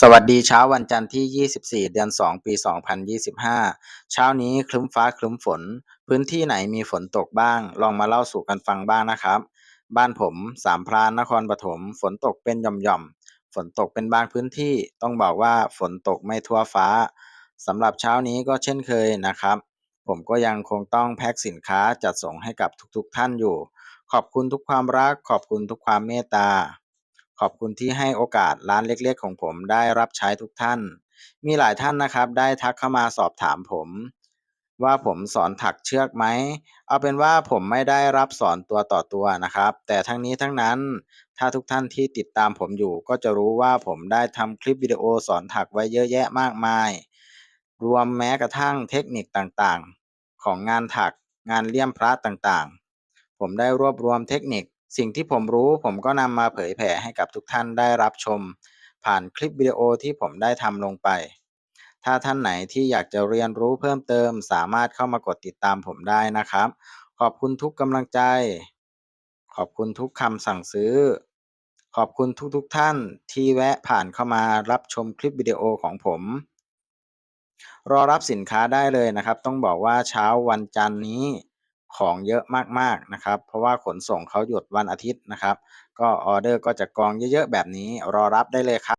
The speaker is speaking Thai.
สวัสดีเช้าวันจันทร์ที่ 24 เดือน 2 ปี 2025 เช้านี้ครึ้มฟ้าครึ้มฝน พื้นที่ไหนมีฝนตกบ้าง ลองมาเล่าสู่กันฟังบ้างนะครับ บ้านผมสามพรานนครปฐมฝนตกเป็นหย่อมๆ ฝนตกเป็นบางพื้นที่ต้องบอกว่าฝนตกไม่ทั่วฟ้าสำหรับเช้านี้ก็เช่นเคยนะครับ ผมก็ยังคงต้องแพ็คสินค้าจัดส่งให้กับทุกๆ ท่านอยู่ ขอบคุณทุกความรัก ขอบคุณทุกความเมตตา ขอบคุณที่ให้โอกาสร้านเล็ก ๆ ของผมได้รับใช้ทุกท่าน มีหลายท่านนะครับ ได้ทักเข้ามาสอบถามผม ว่าผมสอนถักเชือกไหม เอาเป็นว่าผมไม่ได้รับสอนตัวต่อตัวนะครับ แต่ทั้งนี้ทั้งนั้น ถ้าทุกท่านที่ติดตามผมอยู่ก็จะรู้ว่าผมได้ทำคลิปวิดีโอสอนถักไว้เยอะแยะมากมาย รวมแม้กระทั่งเทคนิคต่างๆ ของงานถักงานเลี่ยมพระต่างๆ ผมได้รวบรวมเทคนิค สิ่งที่ผมรู้ผมก็นำมาเผยแผ่ให้กับทุกท่านได้รับชม ผ่านคลิปวิดีโอที่ผมได้ทำลงไป ถ้าท่านไหนที่อยากจะเรียนรู้เพิ่มเติม สามารถเข้ามากดติดตามผมได้นะครับ ขอบคุณทุกกำลังใจ ขอบคุณทุกคำสั่งซื้อ ขอบคุณทุกๆทท่านที่แวะผ่านเข้ามารับชมคลิปวิดีโอของผม รอรับสินค้าได้เลยนะครับ ต้องบอกว่าเช้าวันจันทร์นี้ ของเยอะมากๆนะครับ เพราะว่าขนส่งเขาหยุดวันอาทิตย์นะครับ ก็ออเดอร์ก็จะกองเยอะๆแบบนี้รอรับได้เลยครับ